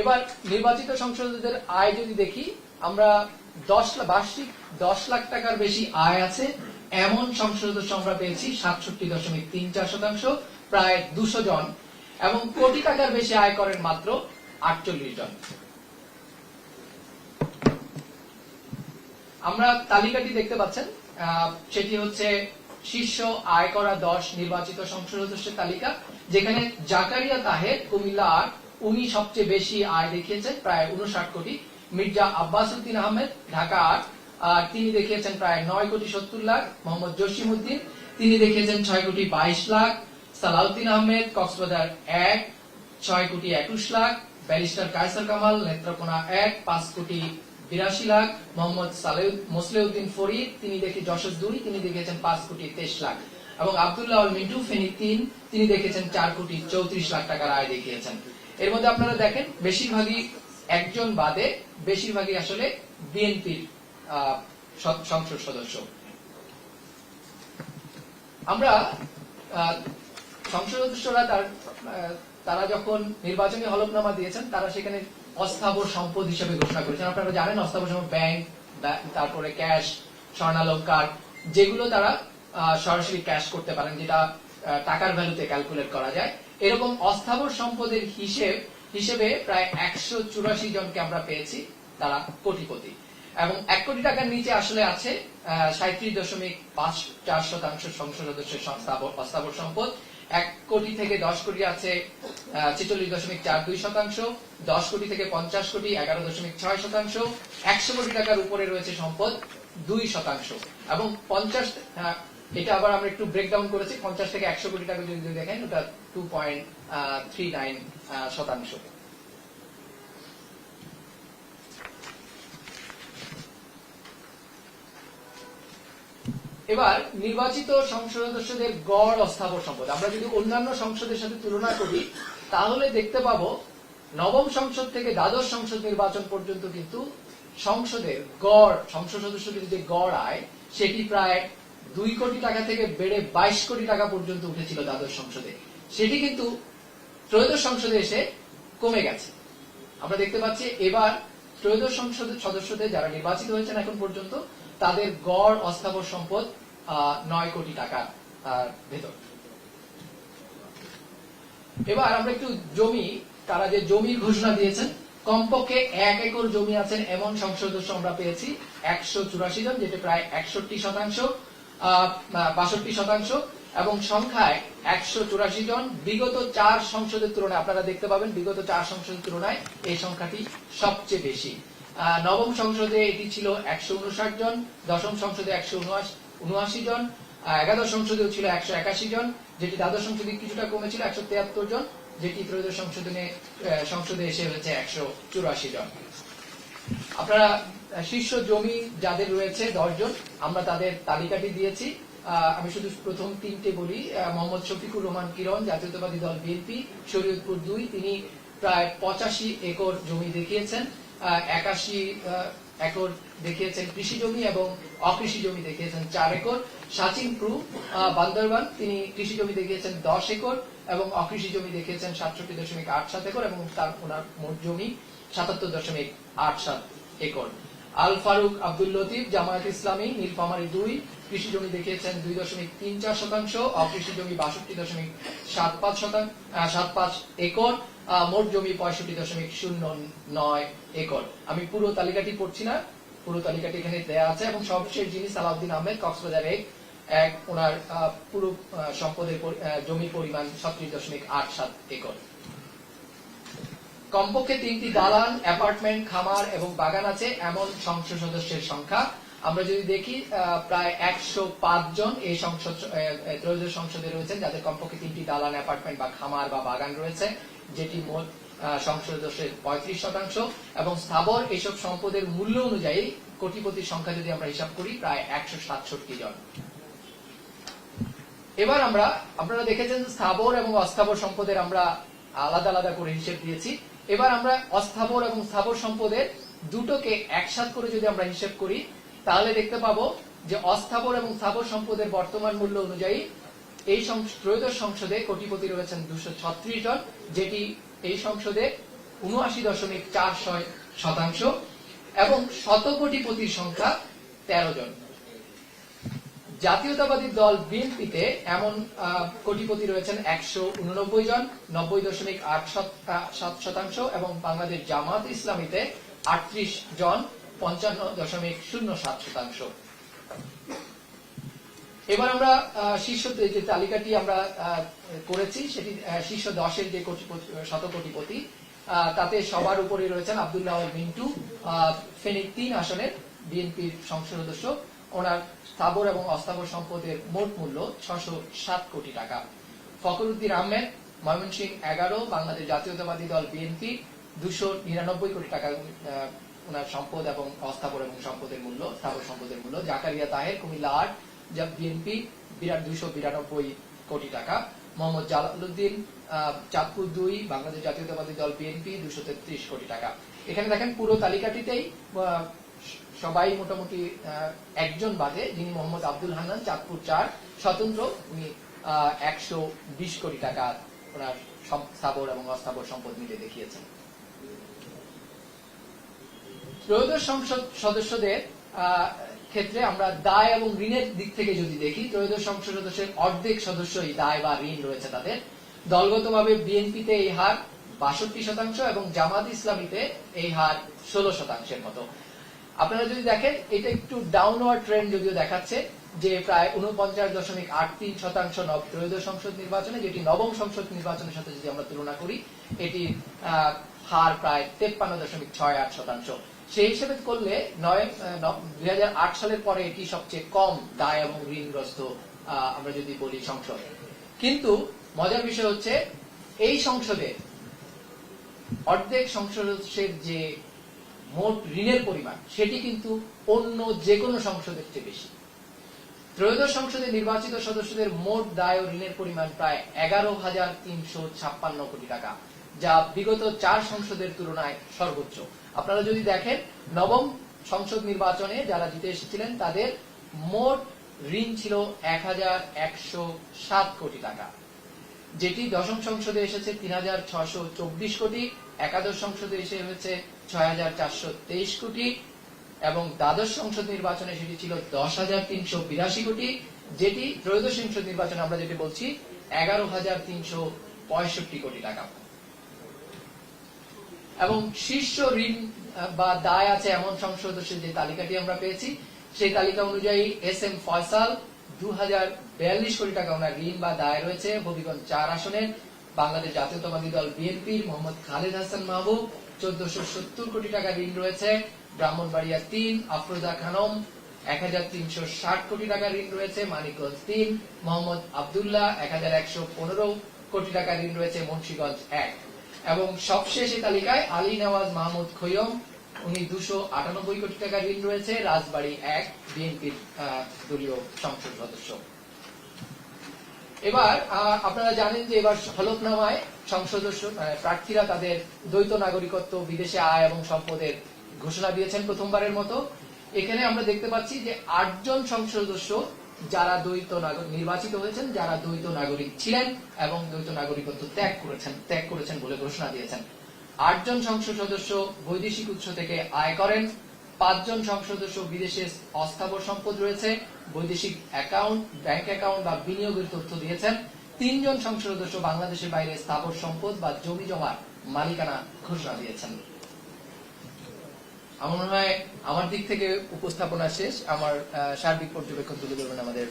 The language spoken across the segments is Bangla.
এবার নির্বাচিত সংসদদের আয় যদি দেখি, আমরা দশ বার্ষিক দশ লাখ টাকার বেশি আয় আছে। এমন সংসদ সদস্য আমরা পেয়েছি সাতষট্টি দশমিক তিন চার শতাংশ, প্রায় দুশো জন, এবং কোটি টাকার বেশি আয় করেন মাত্র আটচল্লিশ জন। আমরা তালিকাটি দেখতে পাচ্ছেন সেটি হচ্ছে শীর্ষ আয় করা দশ নির্বাচিত সংসদ সদস্যের তালিকা, যেখানে জাকারিয়া তাহের, কুমিল্লা আট উনি সবচেয়ে বেশি আয় দেখিয়েছেন প্রায় উনষাট কোটি। মির্জা আব্বাস উদ্দিন আহমেদ, ঢাকা আট। আর তিনি দেখিয়েছেন প্রায় নয় কোটি সত্তর লাখ মোহাম্মদ জসিম উদ্দিন তিনি দেখিয়েছেন ছয় কোটি বাইশ লাখ। সালাউদ্দিন আহমেদ, কক্সবাজার এক, ছয় কোটি একুশ লাখ। ব্যারিস্টার কায়সার কামাল, নেত্রকোনা এক, পাঁচ কোটি বিরাশি লাখ। মোহাম্মদ মোসলেউদ্দিন ফরিদ, তিনি দেখে যশোর দুই, তিনি দেখেছেন পাঁচ কোটি তেইশ লাখ। এবং আব্দুল্লাহ মিন্টু ফেনী তিন, তিনি দেখেছেন চার কোটি চৌত্রিশ লাখ টাকার আয় দেখিয়েছেন। এর মধ্যে আপনারা দেখেন, বেশিরভাগই একজন বাদে, বেশিরভাগই আসলে বিএনপির সংসদ সদস্য। আমরা সংসদ সদস্যরা তার তারা যখন নির্বাচনী হলফনামা দিয়েছেন, তারা সেখানে অস্থাবর সম্পদ হিসেবে ঘোষণা করেছেন। আপনারা জানেন, অস্থাবর সম্পদ ব্যাংক তারপরে ক্যাশ, স্বর্ণালঙ্কার, যেগুলো তারা সরাসরি ক্যাশ করতে পারেন, যেটা টাকার ভ্যালুতে ক্যালকুলেট করা যায়। এরকম অস্থাবর সম্পদের হিসেব, হিসেবে প্রায় একশো চুরাশি জনকে আমরা পেয়েছি তারা কোটিপতি। এবং এক কোটি টাকার নিচে আসলে আছে সাঁত্রিশ দশমিক পাঁচ চার শতাংশ সংসদ সদস্যের অস্থাবর সম্পদ। এক কোটি থেকে দশ কোটি আছে ছেচল্লিশ দশমিক চার দুই শতাংশ। দশ কোটি থেকে পঞ্চাশ কোটি, এগারো দশমিক ছয় শতাংশ। একশো কোটি টাকার উপরে রয়েছে সম্পদ, দুই শতাংশ। এবং পঞ্চাশ এটা আবার আমরা একটু ব্রেকডাউন করেছি, পঞ্চাশ থেকে একশো কোটি টাকা যদি দেখেন, ওটা টু পয়েন্ট থ্রি নাইন শতাংশ। এবার নির্বাচিত সংসদ সদস্যদের গড় অস্থাবর সম্পদ। আমরা যদি অন্যান্য সংসদের সাথে তুলনা করি, তাহলে দেখতে পাবো নবম সংসদ থেকে দ্বাদশ সংসদ নির্বাচন পর্যন্ত কিন্তু সংসদের গড়, সংসদ সদস্যদের যে গড় আয়, সেটি প্রায় দুই কোটি টাকা থেকে বেড়ে বাইশ কোটি টাকা পর্যন্ত উঠেছিল দ্বাদশ সংসদে। সেটি কিন্তু ত্রয়োদশ সংসদে এসে কমে গেছে। আমরা দেখতে পাচ্ছি এবার ত্রয়োদশ সংসদ সদস্যদের যারা নির্বাচিত হয়েছেন এখন পর্যন্ত, তাদের গড় অস্থাবর সম্পদ নয় কোটি টাকা ভেতর। এবার আমরা একটু জমি, তারা যে জমির ঘোষণা দিয়েছেন, কমপক্ষে এক একর জমি আছেন এমন সংসদ সদস্য আমরা পেয়েছি, একশো চুরাশি জন, যেটা প্রায় একষট্টি শতাংশ। বাষট্টি শতাংশ এবং সংখ্যায় একশো চুরাশি জন। বিগত চার সংসদের তুলনায় আপনারা দেখতে পাবেন বিগত চার সংসদের তুলনায় এই সংখ্যাটি সবচেয়ে বেশি। নবম সংসদে এটি ছিল একশো উনষাট জন দশম সংসদে একশো উনআশি জন একাদশ সংসদেও ছিল একশো একাশি জন যেটি দ্বাদশ সংসদে কিছুটা কমেছিল একশো তিয়াত্তর জন যেটি ত্রয়োদশ আহ, সংসদে এসে হয়েছে একশো চুরাশি জন। আপনারা শীর্ষ জমি যাদের রয়েছে দশজন আমরা তাদের তালিকাটি দিয়েছি। আমি শুধু প্রথম তিনটে বলি। মোহাম্মদ শফিকুর রহমান কিরণ, জাতীয়তাবাদী দল বিএনপি, শরীয়তপুর দুই, তিনি প্রায় পঁচাশি একর জমি দেখিয়েছেন। একাশি একর দেখিয়েছেন কৃষি জমি এবং অকৃষি জমি দেখিয়েছেন চার একর। সাচিন প্রু বান্দরবান, তিনি কৃষি জমি দেখিয়েছেন দশ একর এবং অকৃষি জমি দেখিয়েছেন সাতষট্টি দশমিক আট সাত একর এবং তার, ওনার মোট জমি সাতাত্তর দশমিক আট সাত একর। আল ফারুক আব্দুল লতিফ, জামায়াত ইসলামী, নীলফামারী দুই কৃষি জমি দেখিয়েছেন দুই দশমিক তিন চার শতাংশ অকৃষি জমি বাষট্টি দশমিক সাত পাঁচ শতাংশ সাত পাঁচ একর মোট জমি পঁয়ষট্টি দশমিক শূন্য নয় একর। আমি পুরো তালিকাটি পড়ছি না, পুরো তালিকাটি এখানে দেয়া আছে এবং সবশেষ যিনি সালাউদ্দিন আহমেদ, কক্সবাজার এক এক ওনার পুরো সম্পদের জমির পরিমাণ ছত্রিশ দশমিক আট সাত একর। কমপক্ষে তিনটি দালান, অ্যাপার্টমেন্ট, খামার এবং বাগান আছে, এমন সংসদ সদস্যের সংখ্যা। আমরা যদি দেখি প্রায় একশো পাঁচ জন এই সংসদ ত্রয়োদশ সংসদে রয়েছেন, যাদের কমপক্ষে তিনটি দালান, অ্যাপার্টমেন্ট বা খামার বা বাগান রয়েছে, যেটি মোট সংসদ সদস্যের পঁয়ত্রিশ শতাংশ। এবং স্থাবর এইসব সম্পদের মূল্য অনুযায়ী কোটিপতির সংখ্যা যদি আমরা হিসাব করি, প্রায় একশো সাতষট্টি জন। এবার আমরা, আপনারা দেখেছেন, স্থাবর এবং অস্থাবর সম্পদের আমরা আলাদা আলাদা করে হিসেব দিয়েছি। এবার আমরা অস্থাবর এবং স্থাবর সম্পদের দুটোকে একসাথ করে যদি আমরা হিসেব করি, তাহলে দেখতে পাবো যে অস্থাবর এবং স্থাবর সম্পদের বর্তমান মূল্য অনুযায়ী এই ত্রয়োদশ সংসদে কোটিপতি রয়েছেন দুশো ছত্রিশ জন, যেটি এই সংসদে উনআশি দশমিক চার ছয় শতাংশ এবং শতকোটিপতির সংখ্যা তেরো জন। জাতীয়তাবাদী দল বিএনপিতে এমন কোটিপতি রয়েছেন একশো উননব্বই জন, নব্বই দশমিক সাত শতাংশ এবং বাংলাদেশ জামাত ইসলামীতে আটত্রিশ জন, পঞ্চান্ন দশমিক শূন্য সাত শতাংশ। এবার আমরা শীর্ষ যে তালিকাটি আমরা করেছি, সেটি শীর্ষ দশের যে শত কোটিপতি- তাতে সবার উপরে রয়েছেন আব্দুল্লাহ মিন্টু ফেনী তিন আসনের বিএনপির সংসদ সদস্য। ওনার স্থাবর এবং অস্থাবর সম্পদের মোট মূল্য ছশো সাত কোটি টাকা। ফখরুদ্দিন আহমেদ ময়মনসিংহ এগারো, বাংলাদেশ জাতীয়তাবাদী দল বিএনপি, দুশো নিরানব্বই কোটি টাকা ওনার সম্পদ এবং অস্থাবর এবং সম্পদের মূল্য, স্থাবর সম্পদের মূল্য, জাকারিয়া তাহের, কুমিল্লা আট যা বিএনপি, বিরাট দুইশো বিরানব্বই কোটি টাকা, মোহাম্মদ জালালউদ্দিন চাঁদপুর দুই, বাংলাদেশ জাতীয়তাবাদী দল বিএনপি, দুশো তেত্রিশ কোটি টাকা। এখানে দেখেন পুরো তালিকাটিতেই সবাই মোটামুটি একজন বাদে, যিনি মোহাম্মদ আব্দুল হান্নান, চাঁদপুর চার। স্বতন্ত্র, উনি একশো বিশ কোটি টাকা ওনার স্থাবর এবং অস্থাবর সম্পদ মিলে দেখিয়েছেন। ত্রয়োদশ সংসদ সদস্যদের ক্ষেত্রে আমরা দায় এবং ঋণের দিক থেকে যদি দেখি, ত্রয়োদশ সংসদ সদস্যের অর্ধেক সদস্যই দায় বা ঋণ রয়েছে তাদের। দলগতভাবে বিএনপিতে এই হার বাষট্টি শতাংশ এবং জামাত ইসলামীতে এই হার ষোলো শতাংশের মতো। আপনারা যদি দেখেন, এটা একটু ডাউনওয়ার্ড ট্রেন্ড যদিও দেখাচ্ছে, যে প্রায় উনপঞ্চাশ দশমিক আট তিন শতাংশ ত্রয়োদশ সংসদ নির্বাচনে, যেটি নবম সংসদ নির্বাচনের সাথে যদি আমরা তুলনা করি, এটি হার প্রায় তেপ্পান্ন দশমিক ছয় আট শতাংশ। সেই হিসেবে করলে নয় দুই সালের পরে এটি সবচেয়ে কম দায় এবং ঋণগ্রস্ত আমরা যদি বলি সংসদ। কিন্তু মজার বিষয় হচ্ছে, এই সংসদে অর্ধেক সংসদের যে মোট ঋণের পরিমাণ, সেটি কিন্তু অন্য যে কোনো সংসদের চেয়ে বেশি। ত্রয়োদশ সংসদে নির্বাচিত সদস্যদের মোট দায় ও ঋণের পরিমাণ প্রায় এগারো হাজার তিনশো ছাপ্পান্ন কোটি টাকা, যা বিগত চার সংসদের তুলনায় সর্বোচ্চ। আপনারা যদি দেখেন, নবম সংসদ নির্বাচনে যারা জিতে এসেছিলেন, তাদের মোট ঋণ ছিল এক হাজার একশো সাত কোটি টাকা। যেটি দশম সংসদে এসেছে তিন হাজার ছশো চব্বিশ কোটি, একাদশ সংসদে এসে হয়েছে ছয় হাজার চারশো তেইশ কোটি এবং দ্বাদশ সংসদ নির্বাচনে সেটি ছিল দশ কোটি, যেটি ত্রয়োদশ সংসদ নির্বাচনে আমরা যেটি বলছি, এগারো কোটি টাকা। এবং শীর্ষ ঋণ বা দায় আছে এমন সংসদ যে তালিকাটি আমরা পেয়েছি, সেই তালিকা অনুযায়ী এস এম ফয়সাল দু হাজার বিয়াল্লিশ কোটি টাকা ঋণ বা দায় রয়েছে। হবিগঞ্জ চার আসনের বাংলাদেশ জাতীয়তাবাদী দল বিএনপির মোহাম্মদ খালেদ হাসান মাহবুব, চোদ্দশো সত্তর কোটি টাকা ঋণ রয়েছে। ব্রাহ্মণবাড়িয়া তিন, আফরোজা খানম, এক হাজার তিনশো ষাট কোটি টাকা ঋণ রয়েছে। মানিকগঞ্জ তিন, মোহাম্মদ আবদুল্লাহ, এক হাজার একশো পনেরো কোটি টাকা ঋণ রয়েছে মুন্সীগঞ্জ এক। এবং সবশেষ তালিকায় আলী নওয়াজ মাহমুদ খৈয়ম, উনি দুশো আটানব্বই কোটি টাকা ঋণ রয়েছে। রাজবাড়ী এক, বিএনপির দলীয় সংসদ সদস্য। এবার আপনারা জানেন যে এবার হলফনামায় সংসদ প্রার্থীরা তাদের দ্বৈত নাগরিকত্ব, বিদেশে আয় এবং সম্পদের ঘোষণা দিয়েছেন প্রথমবারের মতো। এখানে আমরা দেখতে পাচ্ছি যে আটজন সংসদ সদস্য যারা দ্বৈত নাগরিক নির্বাচিত হয়েছেন, যারা দ্বৈত নাগরিক ছিলেন এবং দ্বৈত নাগরিকত্ব ত্যাগ করেছেন ত্যাগ করেছেন বলে ঘোষণা দিয়েছেন। আটজন সংসদ সদস্য বৈদেশিক উৎস থেকে আয় করেন। পাঁচজন সংসদ সদস্য বিদেশে অস্থাবর সম্পদ রয়েছে, বৈদেশিক অ্যাকাউন্ট, ব্যাংক অ্যাকাউন্ট বা বিনিয়োগের তথ্য দিয়েছেন। তিনজন সংসদ সদস্য বাংলাদেশের বাইরে স্থাবর সম্পদ বা জমি জমার মালিকানা ঘোষণা দিয়েছেন। আমার মনে হয় আমার দিক থেকে উপস্থাপনা শেষ। আমার সার্বিক পর্যবেক্ষণ তুলে ধরবেন আমাদের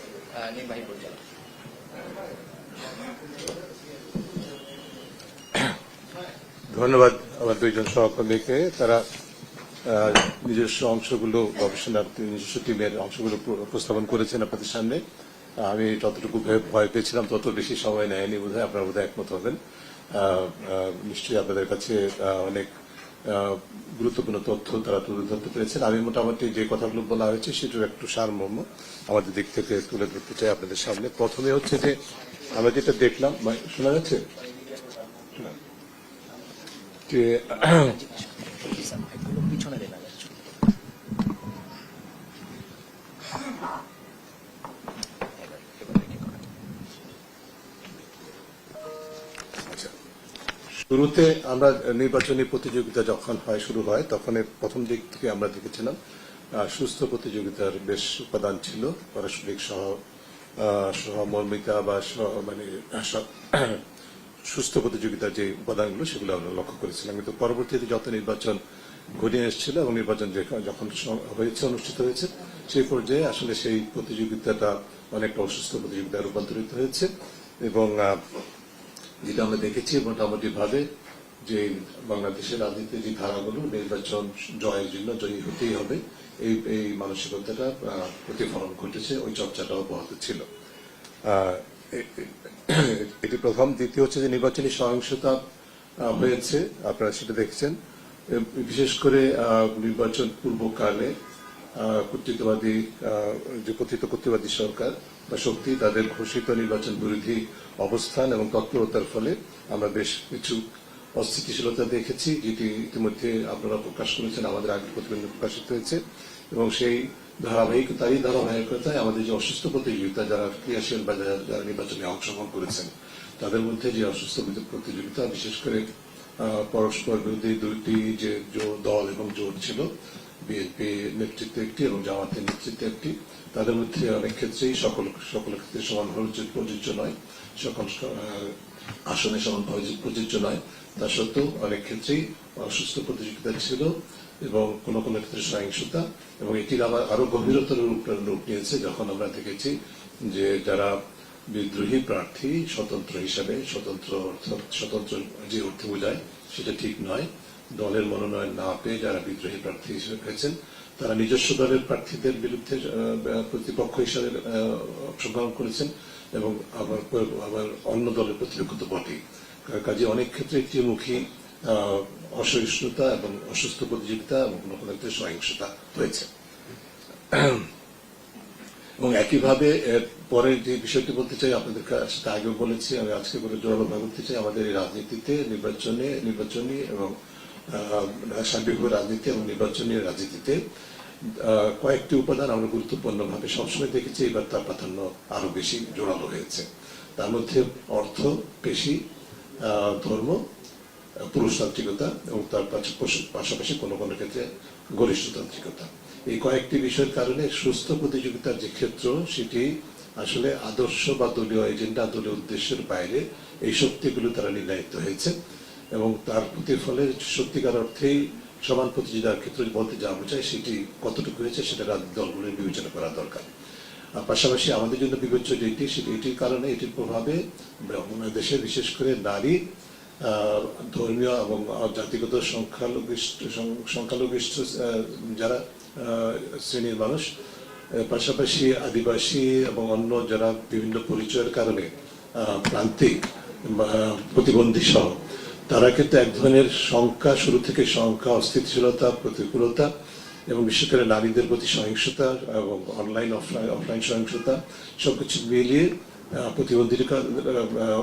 নির্বাহী পরিচালক ধন্যবাদ আমার দুইজন সহকর্মীকে। তারা নিজস্ব অংশগুলো গবেষণার নিজস্ব টিমের অংশগুলো উপস্থাপন করেছেন আপনাদের সামনে। আমি যতটুকু ভয়- পেয়েছিলাম তত বেশি সময় নেয়নি বোধহয়, আপনারা বোধহয় একমত হবেন। নিশ্চয়ই আপনাদের কাছে অনেক গুরুত্বপূর্ণ তথ্য তারা তুলে ধরতে পেরেছেন। আমি মোটামুটি যে কথাগুলো বলা হয়েছে সেটার একটু সারমর্ম আমাদের দিক থেকে তুলে ধরতে চাই আপনাদের সামনে। প্রথমে হচ্ছে যে আমরা যেটা দেখলাম শোনা যাচ্ছে? যে শুরুতে আমরা নির্বাচনী প্রতিযোগিতা যখন হয়, শুরু হয় তখন প্রথম দিক থেকে আমরা দেখেছিলাম সুস্থ প্রতিযোগিতার বেশ উপাদান ছিল। পারস্পরিক সহ সহমর্মিতা বা মানে সুস্থ প্রতিযোগিতার যে উপাদানগুলো সেগুলো আমরা লক্ষ্য করেছিলাম। কিন্তু পরবর্তীতে যত নির্বাচন ঘনিয়ে এসেছিল এবং নির্বাচন যখন হয়েছে, অনুষ্ঠিত হয়েছে, সেই পর্যায়ে আসলে সেই প্রতিযোগিতাটা অনেকটা অসুস্থ প্রতিযোগিতায় রূপান্তরিত হয়েছে এবং যেটা আমরা দেখেছি মোটামুটি ভাবে যে বাংলাদেশের রাজনীতির যে ধারাগুলো, নির্বাচন জয়ের জন্য জয়ী হতেই হবে, এই এই মানসিকতাটা প্রতিফলন ঘটেছে, ওই চর্চাটা অব্যাহত ছিল। এটি প্রথম, দ্বিতীয় হচ্ছে যে নির্বাচনী সহিংসতা হয়েছে, আপনারা সেটা দেখছেন। বিশেষ করে নির্বাচন পূর্বকালে কর্তৃত্ববাদী যে কথিত কর্তৃত্ববাদী সরকার বা শক্তি, তাদের ঘোষিত নির্বাচন বিরোধী অবস্থান এবং তৎপরতার ফলে আমরা বেশ কিছু অস্থিতিশীলতা দেখেছি, যেটি ইতিমধ্যে আপনারা প্রকাশ করেছেন, আমাদের আগে প্রতিবেদন প্রকাশিত হয়েছে এবং সেই ধারাবাহিক তারই ধারাবাহিকতায় আমাদের যে অসুস্থ প্রতিযোগিতা যারা ক্রিয়াশীল বা যারা নির্বাচনে অংশগ্রহণ করেছেন, তাদের মধ্যে যে অসুস্থ প্রতিযোগিতা, বিশেষ করে পরস্পর বিরোধী দুইটি যে দল এবং জোট ছিল, বিএনপি নেতৃত্বে একটি এবং জামাতের নেতৃত্বে একটি, তাদের মধ্যে অনেক ক্ষেত্রেই সকল সকল ক্ষেত্রে সমানভাবে প্রযোজ্য নয়, সকল আসনে সমানভাবে প্রযোজ্য নয়, তা সত্ত্বেও অনেক ক্ষেত্রেই অসুস্থ প্রতিযোগিতা ছিল। এবং কোন কোন ক্ষেত্রে সহিংসতা এবং এটির আবার আরও গভীরতর রূপ নিয়েছে যখন আমরা দেখেছি যে যারা বিদ্রোহী প্রার্থী, স্বতন্ত্র হিসাবে, স্বতন্ত্র স্বতন্ত্র যে অর্থে বোঝায়, সেটা ঠিক নয়। দলের মনোনয়ন না পেয়ে যারা বিদ্রোহী প্রার্থী হিসেবে হয়েছেন তারা নিজস্ব দলের প্রার্থীদের বিরুদ্ধে প্রতিপক্ষ হিসাবে অংশগ্রহণ করেছেন এবং আবার আবার অন্য দলের প্রতিপক্ষ তো বটেই কাজে অনেক ক্ষেত্রে ত্রিমুখী অসহিষ্ণুতা এবং অসুস্থ প্রতিযোগিতা এবং কোনো কোনো ক্ষেত্রে সহিংসতা হয়েছে এবং একইভাবে এর পরে যে বিষয়টি বলতে চাই আপনাদের সাথে আগেও বলেছি আমি আজকে করে জোরালো করতে চাই আমাদের এই রাজনীতিতে নির্বাচনে নির্বাচনী এবং সার্বিকভাবে রাজনীতি এবং নির্বাচনী রাজনীতিতে কয়েকটি উপাদান আমরা গুরুত্বপূর্ণভাবে সবসময় দেখেছি এবার তার প্রাধান্য আরও বেশি জোরালো হয়েছে তার মধ্যে অর্থ পেশি ধর্ম পুরুষতান্ত্রিকতা এবং তার পাশা- পাশাপাশি কোনো কোনো ক্ষেত্রে গরিষ্ঠতান্ত্রিকতা। এই কয়েকটি বিষয়ের কারণে সুস্থ প্রতিযোগিতার যে ক্ষেত্র, সেটি আসলে আদর্শ বা দলীয় এজেন্ডা, দলীয় উদ্দেশ্যের বাইরে এই শক্তিগুলো তারা নির্ণায়িত হয়েছে এবং তার প্রতিফলে সত্যিকার অর্থেই সমান প্রতিযোগিতার ক্ষেত্রে বলতে যা বোঝায় সেটি কতটুকু হয়েছে সেটা রাজনৈতিক দলগুলোর বিবেচনা করা দরকার। আর পাশাপাশি আমাদের জন্য বিবেচ্য যেটি সেটি এটির কারণে এটির প্রভাবে দেশে বিশেষ করে নারী ধর্মীয় এবং জাতিগত সংখ্যালঘিষ্ঠ সংখ্যালঘিষ্ঠ যারা শ্রেণির মানুষ পাশাপাশি আদিবাসী এবং অন্য যারা বিভিন্ন পরিচয়ের কারণে প্রান্তিক প্রতিবন্ধী সহ, তারা কিন্তু এক ধরনের সংখ্যা, শুরু থেকে সংখ্যা, অস্থিতিশীলতা, প্রতিকূলতা এবং বিশেষ করে নারীদের প্রতি সহিংসতা এবং অনলাইন অফলাইন অফলাইন সহিংসতা সবকিছু মিলিয়ে প্রতিবন্ধীরা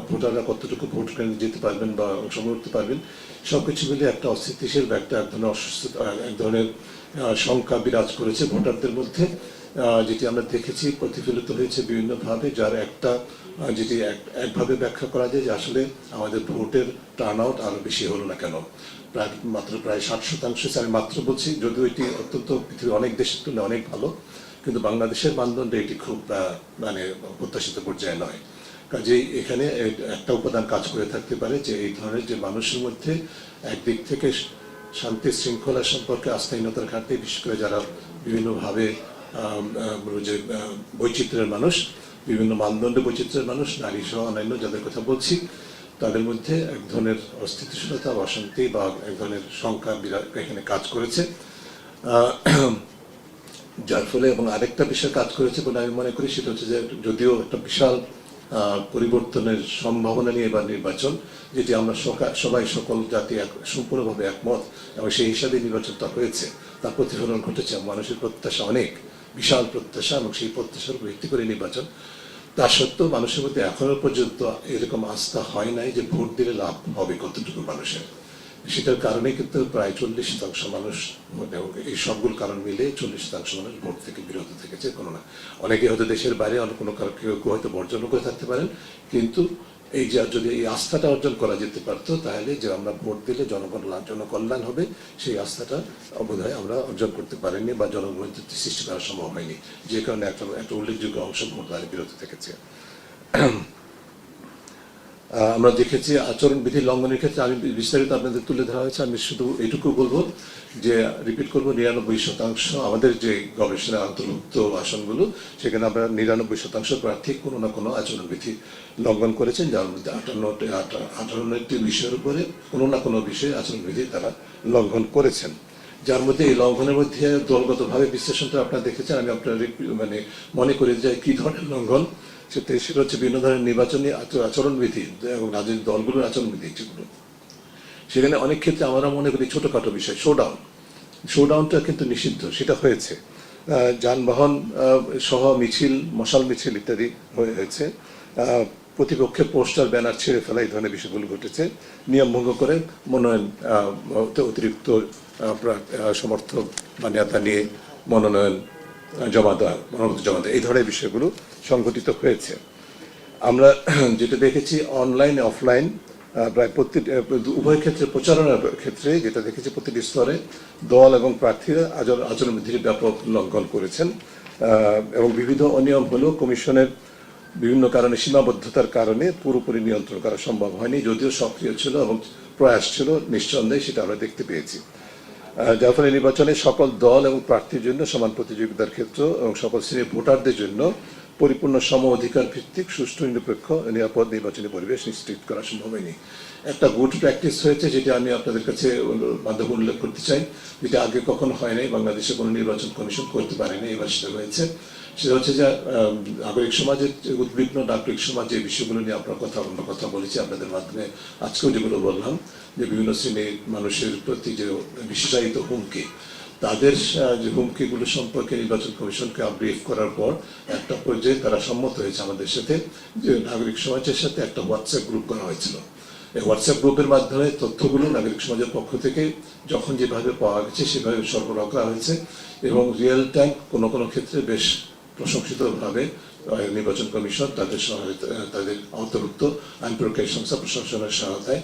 ভোটাররা কতটুকু ভোট কেন্দ্রে যেতে পারবেন বা অংশগ্রহণ করতে পারবেন, সবকিছু মিলিয়ে একটা অস্থিতিশীল একটা এক ধরনের এক ধরনের শঙ্কা বিরাজ করেছে ভোটারদের মধ্যে। যেটি আমরা দেখেছি, প্রতিফলিত হয়েছে বিভিন্নভাবে, যার একটা যেটি এক- একভাবে ব্যাখ্যা করা যায় যে আসলে আমাদের ভোটের টার্ন আউট আরও বেশি হলো না কেন। প্রায় মাত্র প্রায় ষাট শতাংশ, আমি মাত্র বলছি, যদিও এটি অত্যন্ত পৃথিবীর অনেক দেশের তুলনায় অনেক ভালো। কিন্তু বাংলাদেশের মানদণ্ডে এটি খুব মানে প্রত্যাশিত পর্যায়ে নয়। কাজেই এখানে একটা উপাদান কাজ করে থাকতে পারে যে এই ধরনের যে মানুষের মধ্যে একদিক থেকে শান্তি শৃঙ্খলা সম্পর্কে আস্থাহীনতার ঘাটতি, বিশেষ করে যারা বিভিন্নভাবে যে বৈচিত্র্যের মানুষ, বিভিন্ন মানদণ্ডে বৈচিত্র্যের মানুষ, নারী সহ অন্যান্য যাদের কথা বলছি, তাদের মধ্যে এক ধরনের অস্থিতিশীলতা বা অশান্তি বা এক ধরনের শঙ্কা এখানে কাজ করেছে। যার ফলে এবং আরেকটা বিষয় কাজ করেছে বলে আমি মনে করি, সেটা হচ্ছে যে যদিও একটা বিশাল পরিবর্তনের সম্ভাবনা নিয়ে এবার নির্বাচন, যেটি আমরা সবাই সকল জাতি সম্পূর্ণভাবে একমত, এবং সেই হিসাবে নির্বাচনটা হয়েছে, তার প্রতিফলন ঘটেছে মানুষের প্রত্যাশা অনেক, বিশাল প্রত্যাশা, এবং সেই প্রত্যাশার ভিত্তি করে নির্বাচন। তা সত্ত্বেও মানুষের মধ্যে এখনও পর্যন্ত এরকম আস্থা হয় নাই যে ভোট দিলে লাভ হবে কতটুকু মানুষের। সেটার কারণে কিন্তু প্রায় চল্লিশ শতাংশ মানুষ মানে এই সবগুলো কারণ মিলে চল্লিশ শতাংশ মানুষ ভোট থেকে বিরত থেকেছে, কোনো না। অনেকে হয়তো দেশের বাইরে, অন্য কোনো কারও কেউ হয়তো বর্জন করে থাকতে পারেন, কিন্তু এই যে যদি এই আস্থাটা অর্জন করা যেতে পারতো, তাহলে যে আমরা ভোট দিলে জনগণের জন্য কল্যাণ হবে, সেই আস্থাটা বোধহয় আমরা অর্জন করতে পারিনি বা জনগণের সৃষ্টি করা সম্ভব হয়নি। যে কারণে একটা একটা উল্লেখযোগ্য অংশ ভোটদানের বিরত থেকেছে। আমরা দেখেছি আচরণবিধি লঙ্ঘনের ক্ষেত্রে আমি বিস্তারিত আপনাদের তুলে ধরা হয়েছে, আমি শুধু এটুকু বলব যে রিপিট করব, নিরানব্বই শতাংশ আমাদের যে গবেষণা অন্তর্ভুক্ত আসনগুলো, সেখানে আমরা নিরানব্বই শতাংশ প্রার্থী কোনো না কোনো আচরণবিধি লঙ্ঘন করেছেন, যার মধ্যে আটান্নটি আটান্নটি বিষয়ের উপরে কোনো না কোনো বিষয়ে আচরণবিধি তারা লঙ্ঘন করেছেন। যার মধ্যে এই লঙ্ঘনের মধ্যে দলগতভাবে বিশ্লেষণটা আপনারা দেখেছেন, আমি আপনার মানে মনে করি যে কি ধরনের লঙ্ঘন। সেটা হচ্ছে বিভিন্ন ধরনের নির্বাচনী আচ- আচরণবিধি এবং রাজনৈতিক দলগুলোর আচরণবিধি যেগুলো। সেখানে অনেক ক্ষেত্রে আমরা মনে করি ছোটখাটো বিষয় শোডাউন শোডাউনটা কিন্তু নিষিদ্ধ, সেটা হয়েছে। যানবাহন সহ মিছিল, মশাল মিছিল ইত্যাদি হয়েছে। প্রতিপক্ষের পোস্টার, ব্যানার ছেড়ে ফেলা এই ধরনের বিষয়গুলো ঘটেছে। নিয়ম ভঙ্গ করে মনোনয়ন অতিরিক্ত সমর্থক বা নেতা নিয়ে মনোনয়ন জমা দেওয়া মনোনয়ন জমা দেওয়া, এই ধরনের বিষয়গুলো সংঘটিত হয়েছে। আমরা যেটা দেখেছি অনলাইন, অফলাইন প্রায় প্রতি উভয় ক্ষেত্রে, প্রচারণার ক্ষেত্রে যেটা দেখেছি প্রতিটি স্তরে দল এবং প্রার্থীরা আচরণ আচরণবিধির ব্যাপক লঙ্ঘন করেছেন। এবং বিবিধ অনিয়ম হলেও কমিশনের বিভিন্ন কারণে সীমাবদ্ধতার কারণে পুরোপুরি নিয়ন্ত্রণ করা সম্ভব হয়নি, যদিও সক্রিয় ছিল এবং প্রয়াস ছিল, নিঃসন্দেহে সেটা আমরা দেখতে পেয়েছি। যার ফলে নির্বাচনে সকল দল এবং প্রার্থীর জন্য সমান প্রতিযোগিতার ক্ষেত্র এবং সকল শ্রেণির ভোটারদের জন্য পরিপূর্ণ সম অধিকার ভিত্তিক সুষ্ঠু নিরপেক্ষ নিরাপদ নির্বাচনী পরিবেশ নিশ্চিত করা সম্ভব হয়নি। একটা গুড প্র্যাকটিস হয়েছে যেটা আমি আপনাদের কাছে মাধ্যমে উল্লেখ করতে চাই। যেটা আগে কখনো হয় নাই, বাংলাদেশে কোনো নির্বাচন কমিশন করতে পারেনি, এবার সেটা হয়েছে। সেটা হচ্ছে যে নাগরিক সমাজের উদ্বিগ্ন নাগরিক সমাজ, যে বিষয়গুলো নিয়ে আপনার কথা আমরা কথা বলেছি আপনাদের মাধ্যমে আজকেও যেগুলো বললাম, যে বিভিন্ন শ্রেণির মানুষের প্রতি যে বিশেষায়িত হুমকি তাদের যে হুমকিগুলো সম্পর্কে নির্বাচন কমিশনকে ব্রিফ করার পর একটা পর্যায়ে তারা সম্মত হয়েছে আমাদের সাথে যে নাগরিক সমাজের সাথে একটা হোয়াটসঅ্যাপ গ্রুপ করা হয়েছিল। এই হোয়াটসঅ্যাপ গ্রুপের মাধ্যমে তথ্যগুলো নাগরিক সমাজের পক্ষ থেকে যখন যেভাবে পাওয়া গেছে সেভাবে সরবরাহ করা হয়েছে এবং রিয়েল টাইম কোনো কোনো ক্ষেত্রে বেশ প্রশংসিতভাবে নির্বাচন কমিশন তাদের সহায়তা তাদের অন্তর্ভুক্ত আইন প্রক্রিয়া সংস্থা প্রশাসনের সহায়তায়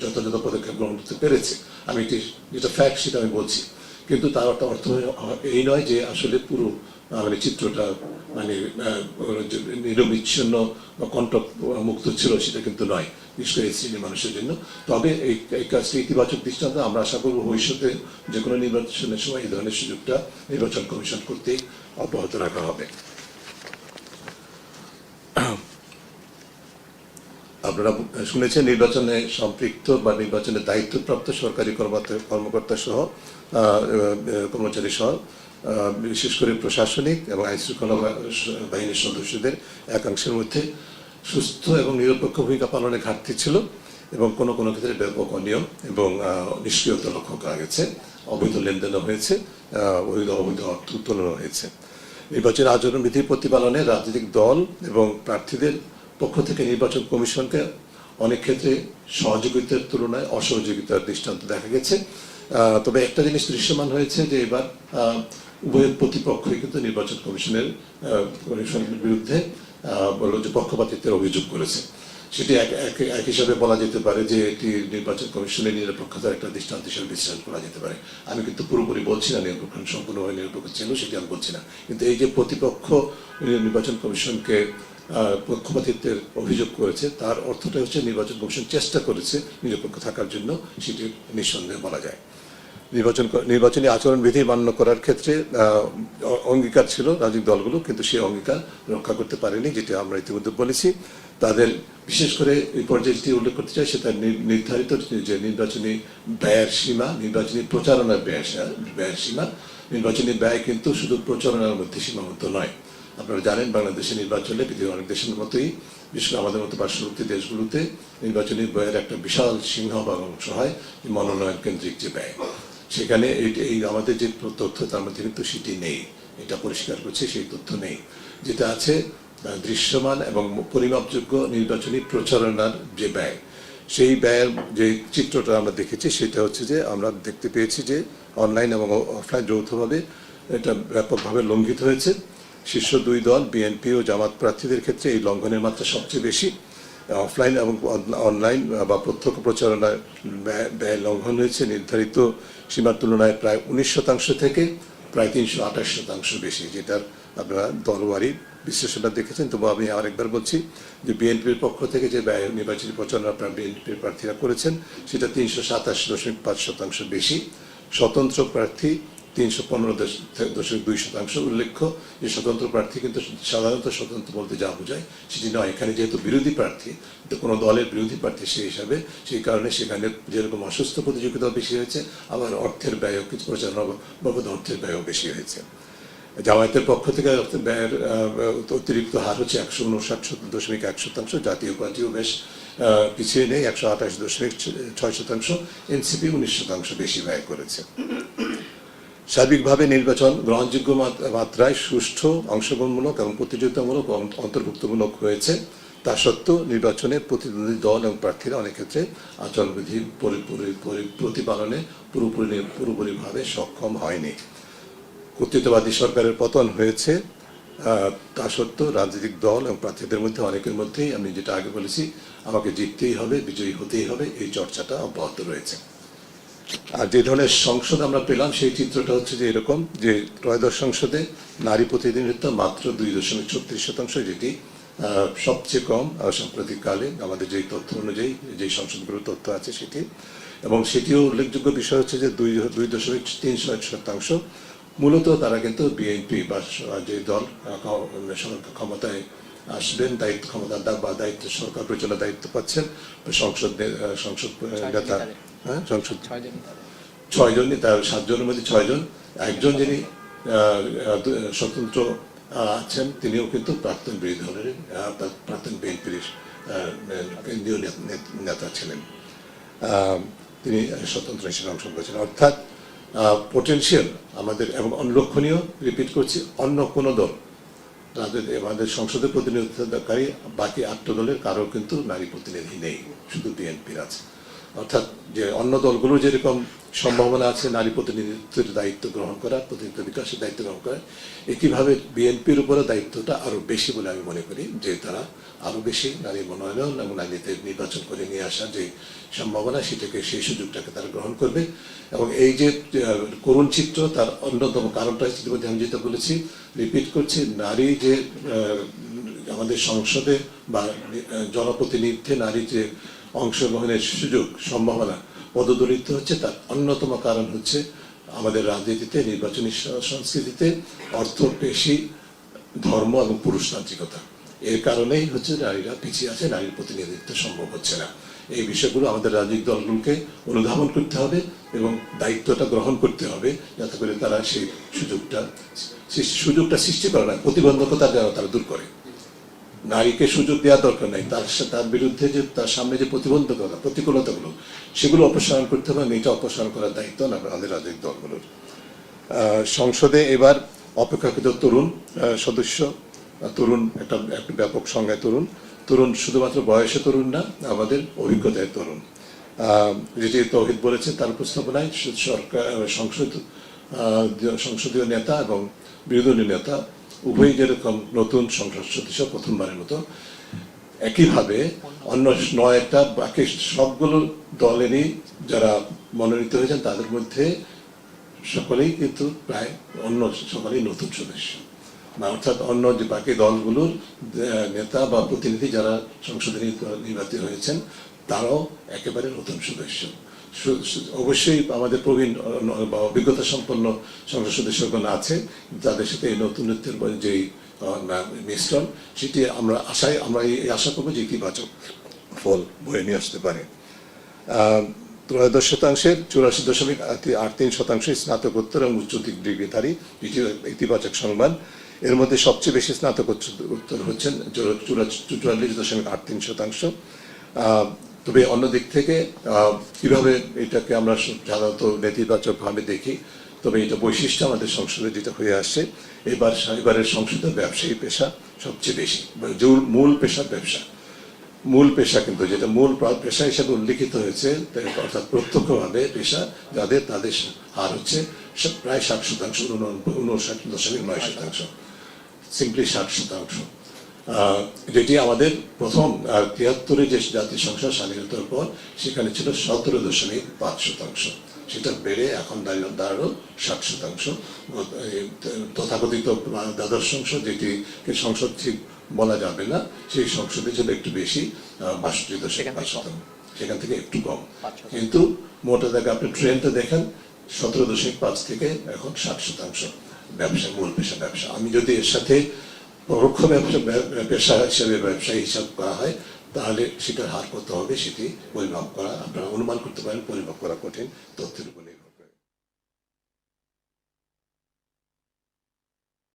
যথাযথ পদক্ষেপ গ্রহণ করতে পেরেছে। আমি এটি যেটা ফ্যাক্ট সেটা আমি বলছি। কিন্তু তার অর্থ এই নয় যে আসলে পুরো মানে চিত্রটা মানে নিরবিচ্ছিন্ন কণ্ঠমুক্ত মুক্ত ছিল সেটা কিন্তু নয়, বিশেষ করে শ্রেণির মানুষের জন্য। তবে এই এই কাজটি ইতিবাচক দৃষ্টান্ত, আমরা আশা করব ভবিষ্যতে যে কোনো নির্বাচনের সময় এই ধরনের সুযোগটা নির্বাচন কমিশন কর্তৃক অব্যাহত রাখা হবে। আপনারা শুনেছেন নির্বাচনে সম্পৃক্ত বা নির্বাচনে দায়িত্বপ্রাপ্ত সরকারি কর্মকর্তা- সহ কর্মচারী সহ বিশেষ করে প্রশাসনিক এবং আইন শৃঙ্খলা বাহিনীর সদস্যদের একাংশের মধ্যে সুস্থ এবং নিরপেক্ষ ভূমিকা পালনে ঘাটতি ছিল এবং কোনো কোনো ক্ষেত্রে ব্যাপক অনিয়ম এবং নিষ্ক্রিয়তা লক্ষ্য করা গেছে। অবৈধ লেনদেনও হয়েছে অবৈধ অবৈধ অর্থ উত্তোলনও হয়েছে। নির্বাচন আচরণবিধি প্রতিপালনে রাজনৈতিক দল এবং প্রার্থীদের পক্ষ থেকে নির্বাচন কমিশনকে অনেক ক্ষেত্রে সহযোগিতার তুলনায় অসহযোগিতার দৃষ্টান্ত দেখা গেছে। তবে একটা জিনিস দৃশ্যমান হয়েছে যে এবার উভয় প্রতিপক্ষই কিন্তু নির্বাচন কমিশনের কমিশনের বিরুদ্ধে বলল যে পক্ষপাতিত্বের অভিযোগ করেছে। সেটি এক হিসাবে বলা যেতে পারে যে এটি নির্বাচন কমিশনের নিরপেক্ষতার একটা দৃষ্টান্ত হিসেবে বিশ্লেষণ করা যেতে পারে। আমি কিন্তু পুরোপুরি বলছি না, নিরপেক্ষ, সম্পূর্ণভাবে নিরপেক্ষ ছিল, সেটি আমি বলছি না। কিন্তু এই যে প্রতিপক্ষ নির্বাচন কমিশনকে পক্ষপাতিত্বের অভিযোগ করেছে। তার অর্থটা হচ্ছে নির্বাচন কমিশন চেষ্টা করেছে নিরপেক্ষ থাকার জন্য, সেটি নিঃসন্দেহে বলা যায়। নির্বাচন নির্বাচনী আচরণবিধি মান্য করার ক্ষেত্রে অঙ্গীকার ছিল রাজনৈতিক দলগুলো, কিন্তু সেই অঙ্গীকার রক্ষা করতে পারেনি, যেটি আমরা ইতিমধ্যে বলেছি। তাদের বিশেষ করে এই পর্যায়ে উল্লেখ করতে চাই, সেটা নির্ধারিত যে নির্বাচনী ব্যয়ের সীমা, নির্বাচনী প্রচারণার ব্যয় ব্যয়ের সীমা। নির্বাচনী ব্যয় কিন্তু শুধু প্রচারণার মধ্যে সীমাবদ্ধ নয়। আপনারা জানেন বাংলাদেশের নির্বাচনে পৃথিবীর অনেক দেশের মতোই বিশেষ করে আমাদের মতো পার্শ্ববর্তী দেশগুলোতে নির্বাচনী ব্যয়ের একটা বিশাল সিংহভাগ অংশ হয় মনোনয়ন কেন্দ্রিক যে ব্যয়। সেখানে এই আমাদের যে তথ্য, তার মধ্যে কিন্তু সেটি নেই। এটা পরিষ্কার করছে, সেই তথ্য নেই। যেটা আছে দৃশ্যমান এবং পরিমাপযোগ্য নির্বাচনী প্রচারণার যে ব্যয়। সেই ব্যয়ের যে চিত্রটা আমরা দেখেছি, সেটা হচ্ছে যে, আমরা দেখতে পেয়েছি যে, অনলাইন এবং অফলাইন যৌথভাবে এটা ব্যাপকভাবে লঙ্ঘিত হয়েছে। শীর্ষ দুই দল, বিএনপি ও জামাত প্রার্থীদের ক্ষেত্রে এই লঙ্ঘনের মাত্রা সবচেয়ে বেশি। অফলাইন এবং অনলাইন বা প্রত্যক্ষ প্রচারণায় ব্যয়- লঙ্ঘন হয়েছে। নির্ধারিত সীমার তুলনায় প্রায় উনিশ শতাংশ থেকে প্রায় তিনশো আঠাশ শতাংশ বেশি, যেটার আপনারা দলওয়ারি বিশ্লেষণটা দেখেছেন। তবু আমি আরেকবার বলছি যে বিএনপির পক্ষ থেকে যে ব্যয়, নির্বাচনী প্রচারণা আপনার বিএনপির প্রার্থীরা করেছেন, সেটা তিনশো সাতাশ দশমিক পাঁচ শতাংশ বেশি। স্বতন্ত্র প্রার্থী তিনশো পনেরো দশমিক দুই শতাংশ উল্লেখ্য। যে স্বতন্ত্র প্রার্থী কিন্তু সাধারণত স্বতন্ত্র বলতে যা বোঝায় সেটি নয়। এখানে যেহেতু বিরোধী প্রার্থী, তো কোনো দলের বিরোধী প্রার্থী সেই হিসাবে সেই কারণে সেখানে যেরকম অসুস্থ প্রতিযোগিতা বেশি হয়েছে, আবার অর্থের ব্যয়ও কিছু প্রচারণা বাবদ অর্থের ব্যয়ও বেশি হয়েছে। জামায়াতের পক্ষ থেকে ব্যয়ের অতিরিক্ত হার হচ্ছে একশো উনষাট দশমিক এক শতাংশ। জাতীয় পার্টিও বেশ পিছিয়ে নেই, একশো আঠাশ দশমিক ছয় শতাংশ। এনসিপি উনিশ শতাংশ বেশি ব্যয় করেছে। সার্বিকভাবে নির্বাচন গ্রহণযোগ্য মাত- মাত্রায় সুষ্ঠু, অংশগ্রহণমূলক এবং প্রতিযোগিতামূলক অন্তর্ভুক্তমূলক হয়েছে। তা সত্ত্বেও নির্বাচনে প্রতিদ্বন্দ্বী দল এবং প্রার্থীরা অনেক ক্ষেত্রে আচরণবিধি প্রতিপালনে পুরোপুরি পুরোপুরিভাবে সক্ষম হয়নি। কর্তৃত্ববাদী সরকারের পতন হয়েছে। তা সত্ত্বেও রাজনৈতিক দল এবং প্রার্থীদের মধ্যে অনেকের মধ্যেই, আমি যেটা আগে বলেছি, আমাকে জিততেই হবে, বিজয়ী হতেই হবে, এই চর্চাটা অব্যাহত রয়েছে। আর যে ধরনের সংসদ আমরা পেলাম, সেই চিত্রটা হচ্ছে যে এরকম যে ত্রয়োদশ সংসদে নারী প্রতিনিধিত্ব মাত্র দুই দশমিক ছত্রিশ শতাংশ, যেটি সবচেয়ে কম সাম্প্রতিককালে আমাদের যেই তথ্য অনুযায়ী, যেই সংসদগুলোর তথ্য আছে সেটি। এবং সেটিও উল্লেখযোগ্য বিষয় হচ্ছে যে দুই দুই দশমিক তিন শতাংশ মূলত তারা কিন্তু বিএনপি বা যে দল ক্ষমতায় আসবেন দায়িত্ব ক্ষমতা বা দায়িত্ব সরকার পরিচালনার দায়িত্ব পাচ্ছেন। সংসদ সংসদ নেতা। হ্যাঁ সংসদ। ছয়জনই। ছয়জনই তার সাতজনের মধ্যে ছয়জন। একজন যিনি স্বতন্ত্র আছেন তিনিও কিন্তু প্রাক্তন বিরোধী দলের প্রাক্তন বিএনপির কেন্দ্রীয় নেতা ছিলেন। আহ, তিনি স্বতন্ত্র হিসেবে অংশ করেছেন। অর্থাৎ পোটেনশিয়াল আমাদের এবং অনুলক্ষণীয় রিপিট করছি অন্য কোনো দল তাদের আমাদের সংসদে প্রতিনিধিত্বকারী বাকি আটটা দলের কারও কিন্তু নারী প্রতিনিধি নেই, শুধু বিএনপির আছে। অর্থাৎ যে অন্য দলগুলো যেরকম সম্ভাবনা আছে, নারী প্রতিনিধিত্বের দায়িত্ব গ্রহণ করা, প্রতিনিধিত্ব বিকাশের দায়িত্ব গ্রহণ করা, একইভাবে বিএনপির উপরে দায়িত্বটা আরও বেশি বলে আমি মনে করি, যে তারা আরও বেশি নারী মনোনয়ন এবং নারীদের নির্বাচন করে নিয়ে আসার যে সম্ভাবনা, সেটাকে সেই সুযোগটাকে তারা গ্রহণ করবে। এবং এই যে করুণ চিত্র, তার অন্যতম কারণটা ইতিমধ্যে আমি যেটা বলেছি রিপিট করছি, নারী যে আমাদের সংসদে বা জনপ্রতিনিধিত্বে নারী যে অংশগ্রহণের সুযোগ সম্ভাবনা পদদলিত হচ্ছে, তার অন্যতম কারণ হচ্ছে আমাদের রাজনীতিতে, নির্বাচনী সংস্কৃতিতে অর্থ পেশি ধর্ম এবং পুরুষতান্ত্রিকতা এর কারণেই হচ্ছে নারীরা পিছিয়ে আছে, নারীর প্রতিনিধিত্ব সম্ভব হচ্ছে না। এই বিষয়গুলো আমাদের রাজনৈতিক দলগুলোকে অনুধাবন করতে হবে এবং দায়িত্বটা গ্রহণ করতে হবে যাতে করে তারা সেই সুযোগটা সুযোগটা সৃষ্টি করে না, প্রতিবন্ধকতা যেন তারা দূর করে। নারীকে সুযোগ দেওয়া দরকার নাই। তার তার বিরুদ্ধে যে, তার সামনে যে প্রতিবন্ধকতা, প্রতিকূলতাগুলো, সেগুলো অপসারণ করতে হবে এটা অপসারণ করার দায়িত্ব না আমাদের রাজনৈতিক দলগুলোর। সংসদে এবার অপেক্ষাকৃত তরুণ সদস্য তরুণ একটা একটা ব্যাপক সংজ্ঞায় তরুণ। তরুণ শুধুমাত্র বয়সে তরুণ না, আমাদের অভিজ্ঞতায় তরুণ। যেটি তৌহিদ বলেছেন, তার উপস্থাপনায় সরকার, সংসদ সংসদীয় নেতা এবং বিরোধী নেতা উভয়ই যেরকম নতুন সংসদ সদস্য প্রথমবারের মতো। একইভাবে অন্য নয়টা বাকি সবগুলো দলেরই যারা মনোনীত হয়েছেন, তাদের মধ্যে সকলেই কিন্তু প্রায় অন্য সকলেই নতুন সদস্য। বা অর্থাৎ অন্য যে বাকি দলগুলোর নেতা বা প্রতিনিধি যারা সংসদে নির্বা- নির্বাচিত হয়েছেন, তারাও একেবারে নতুন সদস্য। অবশ্যই আমাদের প্রবীণ বা অভিজ্ঞতা সম্পন্ন সংসদ সদস্যগণ আছে যাদের সাথে এই নতুনত্বের যেই আহ, না- মিশ্রণ সেটি আমরা আশায় আমরা এই আশা করব যে ইতিবাচক ফল বয়ে নিয়ে আসতে পারে। ত্রয়োদশ শতাংশের চুরাশি দশমিক আট- তিন শতাংশ স্নাতকোত্তর এবং উচ্চ ডিগ্রিধারী যেটি ইতিবাচক সংবাদ। এর মধ্যে সবচেয়ে বেশি স্নাতকোত্তর হচ্ছেন চুয়াল্লিশ দশমিক আট তিন শতাংশ। তবে অন্য দিক থেকে কীভাবে এটাকে আমরা সাধারণত নেতিবাচকভাবে দেখি, তবে এটা বৈশিষ্ট্য আমাদের সংসদে যেটা হয়ে আসছে। এবার এবারের সংসদে ব্যবসায়ী পেশা সবচেয়ে বেশি মূল পেশা ব্যবসা। মূল পেশা কিন্তু, যেটা মূল পেশা হিসেবে উল্লিখিত হয়েছে অর্থাৎ প্রত্যক্ষভাবে পেশা, যাদের তাদের হার হচ্ছে প্রায় ষাট শতাংশ উনষাট দশমিক নয় শতাংশ, সিম্পলি ষাট শতাংশ। যেটি আমাদের প্রথম তিয়াত্তরে যে জাতীয় সংসদ স্বাধীনতার পর সেখানে ছিল সতেরো দশমিক পাঁচ শতাংশ। সেটা বেড়ে এখন দাঁড়িয়ে দাঁড়াল ষাট শতাংশ। তথাকথিত দ্বাদশ সংসদ যেটিকে সংসদ ঠিক বলা যাবে না সেই সংসদে ছিল একটু বেশি বাষট্টি দশমিক পাঁচ শতাংশ। সেখান থেকে একটু কম। কিন্তু মোটা দাগে আপনি ট্রেনটা দেখেন সতেরো দশমিক পাঁচ থেকে এখন ষাট শতাংশ। ব্যবসা মূল পেশা ব্যবসা। আমি যদি এর সাথে পরোক্ষ ব্যবসা পেশা হিসেবে ব্যবসায়ী হিসাব করা হয়, তাহলে সেটার হার কত হবে সেটি পরিমাপ করা, আপনারা অনুমান করতে পারেন, পরিমাপ করা কঠিন তথ্যের উপর।